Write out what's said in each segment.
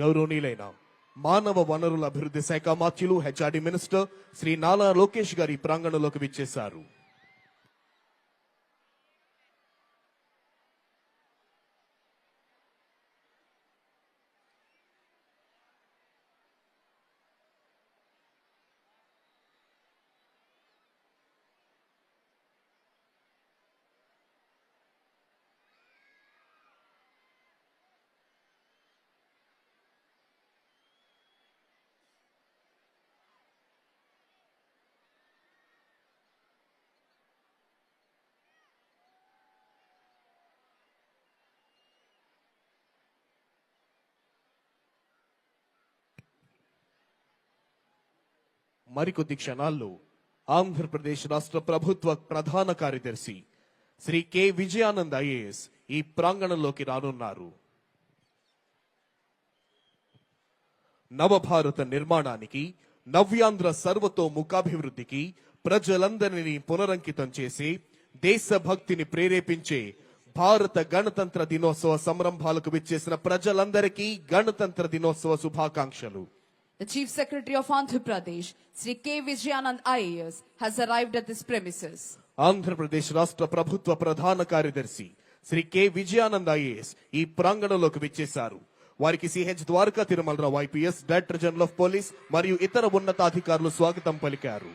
గౌరవనీయులైన మానవ వనరుల అభివృద్ధి శాఖ మాత్యులు హెచ్ఆర్డి మినిస్టర్ శ్రీ నాలా లోకేష్ గారి ప్రాంగణంలోకి విచ్చేశారు. మరికొద్ది క్షణాల్లో ఆంధ్రప్రదేశ్ రాష్ట్ర ప్రభుత్వ ప్రధాన కార్యదర్శి శ్రీ కె. విజయానంద్ ఐఏఎస్ ఈ ప్రాంగణంలోకి రానున్నారు. నవభారత నిర్మాణానికి నవ్యాంధ్ర సర్వతో ముఖాభివృద్ధికి ప్రజలందరినీ పునరంకితం చేసి దేశభక్తిని ప్రేరేపించే భారత గణతంత్ర దినోత్సవ సంరంభాలకు విచ్చేసిన ప్రజలందరికీ గణతంత్ర దినోత్సవ శుభాకాంక్షలు. The Chief Secretary of Andhra Pradesh, Sri K. Vijayanand IAS, has arrived at this premises. Andhra Pradesh రాష్ట్ర ప్రభుత్వ ప్రధాన కార్యదర్శి శ్రీ కె విజయానంద్ ఐఏఎస్ ఈ ప్రాంగణంలోకి విచ్చేశారు వారికి CH Dwaraka Tirumalarao IPS director general of police మరియు ఇతర ఉన్నతాధికారులు స్వాగతం పలికారు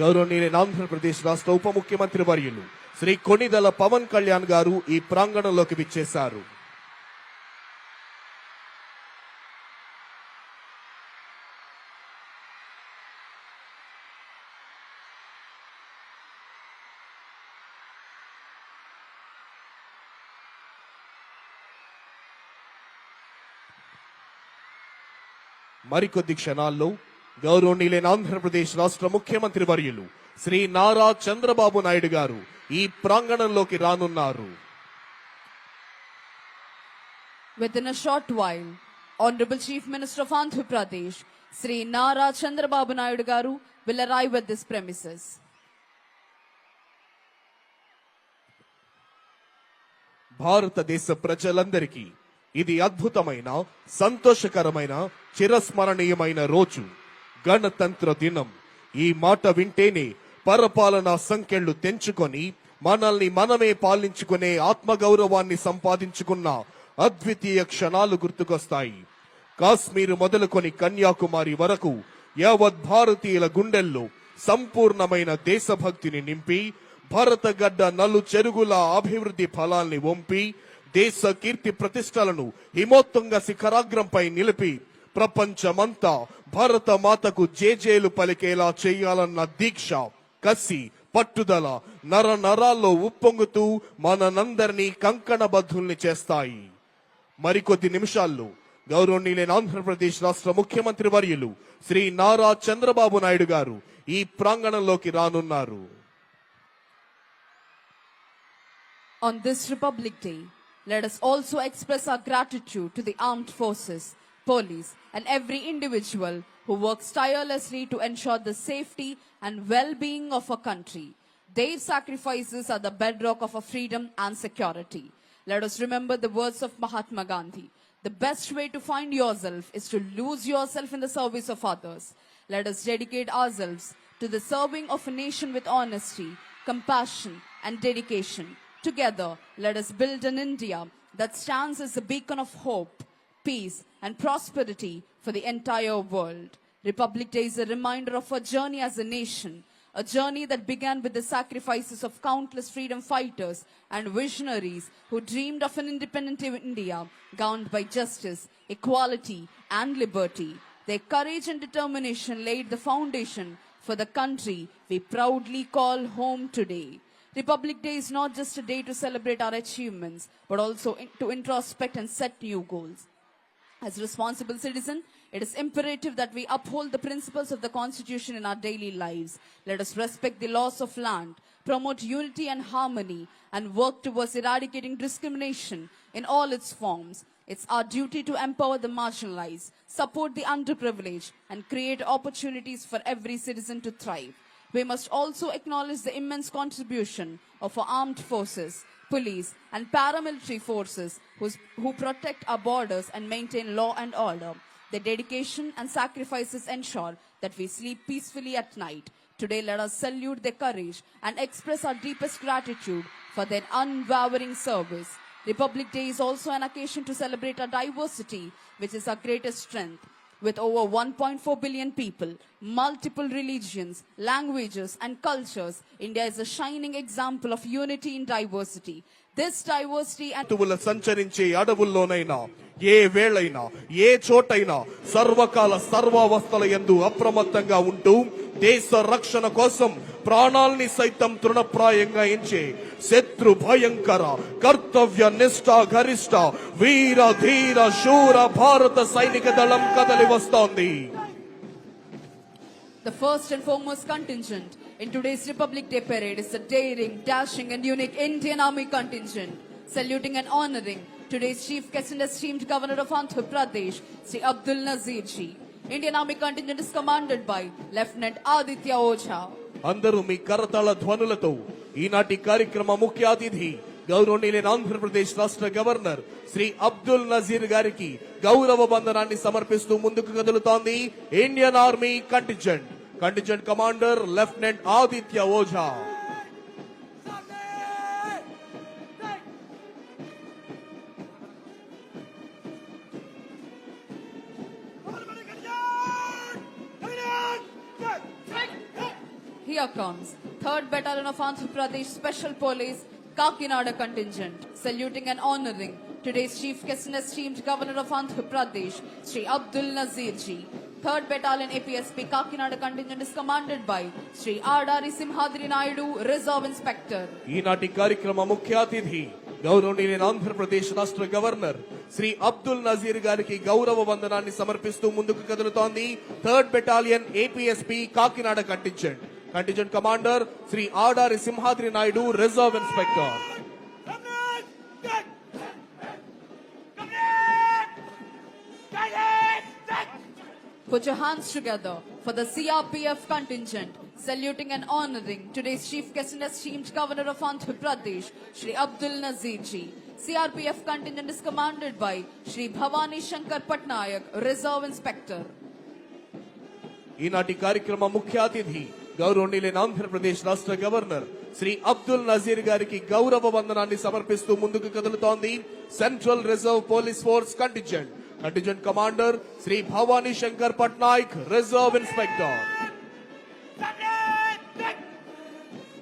గౌరవనీయులైన ఆంధ్రప్రదేశ్ రాష్ట్ర ఉప ముఖ్యమంత్రి వర్యులు శ్రీ కొణిదల పవన్ కళ్యాణ్ గారు ఈ ప్రాంగణంలోకి విచ్చేశారు. మరికొద్ది క్షణాల్లో గౌరవనీయులైన ఆంధ్రప్రదేశ్ రాష్ట్ర ముఖ్యమంత్రి వర్యులు శ్రీ నారా చంద్రబాబు నాయుడు గారు ఈ ప్రాంగణంలోకి రానున్నారు Within a short while, Honorable Chief Minister of Andhra Pradesh, Sri Nara Chandrababu Naidu Garu, will arrive at this premises. భారతదేశ ప్రజలందరికీ ఇది అద్భుతమైన సంతోషకరమైన చిరస్మరణీయమైన రోజు గణతంత్ర దినం. ఈ మాట వింటేనే పరపాలన సంఖ్యలు తెంచుకొని మనల్ని మనమే పాలించుకునే ఆత్మగౌరవాన్ని సంపాదించుకున్న అద్వితీయ క్షణాలు గుర్తుకొస్తాయి. కాశ్మీర్ మొదలుకొని కన్యాకుమారి వరకు యావత్ భారతీయుల గుండెల్లో సంపూర్ణమైన దేశభక్తిని నింపి భారతగడ్డ నలు చెరుగుల అభివృద్ధి ఫలాల్ని వంపి దేశ కీర్తి ప్రతిష్టలను హిమోత్తుంగ శిఖరాగ్రంపై నిలిపి ప్రపంచమంతా భారత మాతకు జేజేలు పలికేలా చేయాలన్న దీక్ష కసి పట్టుదల నర నరాల్లో ఉప్పొంగుతూ మనందరినీ కంకణబద్ధుల్ని చేస్తాయి. మరికొద్ది నిమిషాల్లో గౌరవనీయులైన ఆంధ్రప్రదేశ్ రాష్ట్ర ముఖ్యమంత్రి వర్యులు శ్రీ నారా చంద్రబాబు నాయుడు గారు ఈ ప్రాంగణంలోకి రానున్నారు. On this Republic Day, let us also express our gratitude to the armed forces, police, and every individual who works tirelessly to ensure the safety and well-being of our country. Their sacrifices are the bedrock of our freedom and security. Let us remember the words of Mahatma Gandhi. The best way to find yourself is to lose yourself in the service of others. Let us dedicate ourselves to the serving of a nation with honesty, compassion, and dedication. Together, let us build an India that stands as a beacon of hope, peace, and prosperity for the entire world. Republic Day is a reminder of our journey as a nation, a journey that began with the sacrifices of countless freedom fighters and visionaries who dreamed of an independent India governed by justice, equality, and liberty. Their courage and determination laid the foundation for the country we proudly call home today. Republic Day is not just a day to celebrate our achievements, but also to introspect and set new goals. As responsible citizens, it is imperative that we uphold the principles of the Constitution in our daily lives. Let us respect the laws of land, promote unity and harmony, and work towards eradicating discrimination in all its forms. It's our duty to empower the marginalized, support the underprivileged, and create opportunities for every citizen to thrive. We must also acknowledge the immense contribution of our armed forces, police, and paramilitary forces who protect our borders and maintain law and order. Their dedication and sacrifices ensure that we sleep peacefully at night. Today, let us salute their courage and express our deepest gratitude for their unwavering service. Republic Day is also an occasion to celebrate our diversity, which is our greatest strength. With over 1.4 billion people, multiple religions, languages, and cultures, India is a shining example of unity in diversity. This diversity and సంచరించే అడవుల్లోనైనా ఏ వేళైనా ఏ చోటైనా సర్వకాల సర్వావస్థల ఎందు అప్రమత్తంగా ఉంటూ దేశ రక్షణ కోసం ప్రాణాల్ని సైతం తృణప్రాయంగా ఎంచే శత్రు భయంకర కర్తవ్య నిష్ఠ గరిష్ట వీర ధీర శూర భారత సైనిక దళం కదలి వస్తోంది The first and foremost contingent in today's Republic Day parade is the daring, dashing, and unique Indian Army contingent, saluting and honoring today's Chief Guest and esteemed Governor of Andhra Pradesh, Sri Abdul Nazir Ji. Indian Army contingent is commanded by Lieutenant Aditya Ocha. అందరూ మీ కరతాళ ధ్వనులతో ఈనాటి కార్యక్రమ ముఖ్య అతిథి గౌరవనీయులైన ఆంధ్రప్రదేశ్ రాష్ట్ర governor Shri Abdul Nazir గారికి గౌరవ బంధనాన్ని సమర్పిస్తూ ముందుకు కదులుతోంది Indian army contingent Contingent Commander Lieutenant Aditya Oja. Here comes 3rd Battalion of Andhra Pradesh Special Police Kakinada Contingent saluting and honoring today's Chief Guest and esteemed Governor of Andhra Pradesh, Sri Abdul Nazir Ji. 3rd Battalion APSP Kakinada contingent is commanded by Sri Ardari Simhadri Naidu, Reserve Inspector. ఈనాటి కార్యక్రమ ముఖ్య అతిథి గౌరవనీయులైన ఆంధ్రప్రదేశ్ రాష్ట్ర governor Shri Abdul Nazir గారికి గౌరవ వందనాన్ని సమర్పిస్తూ ముందుకు కదులుతోంది third battalion APSP Kakinada contingent contingent commander Shri Adari Simhadri Naidu reserve inspector Put your hands together for the CRPF contingent, saluting and honoring today's Chief Guest and esteemed Governor of Andhra Pradesh, Sri Abdul Nazir Ji. CRPF contingent is commanded by Sri Bhavani Shankar Patnayak, Reserve Inspector. ఈనాటి కార్యక్రమ ముఖ్య అతిథి గౌరవనీయులైన ఆంధ్రప్రదేశ్ రాష్ట్ర governor Shri Abdul Nazir గారికి గౌరవ వందనాన్ని సమర్పిస్తూ ముందుకు కదులుతోంది central reserve police force contingent Contingent commander Shri Bhavani Shankar Patnaik reserve inspector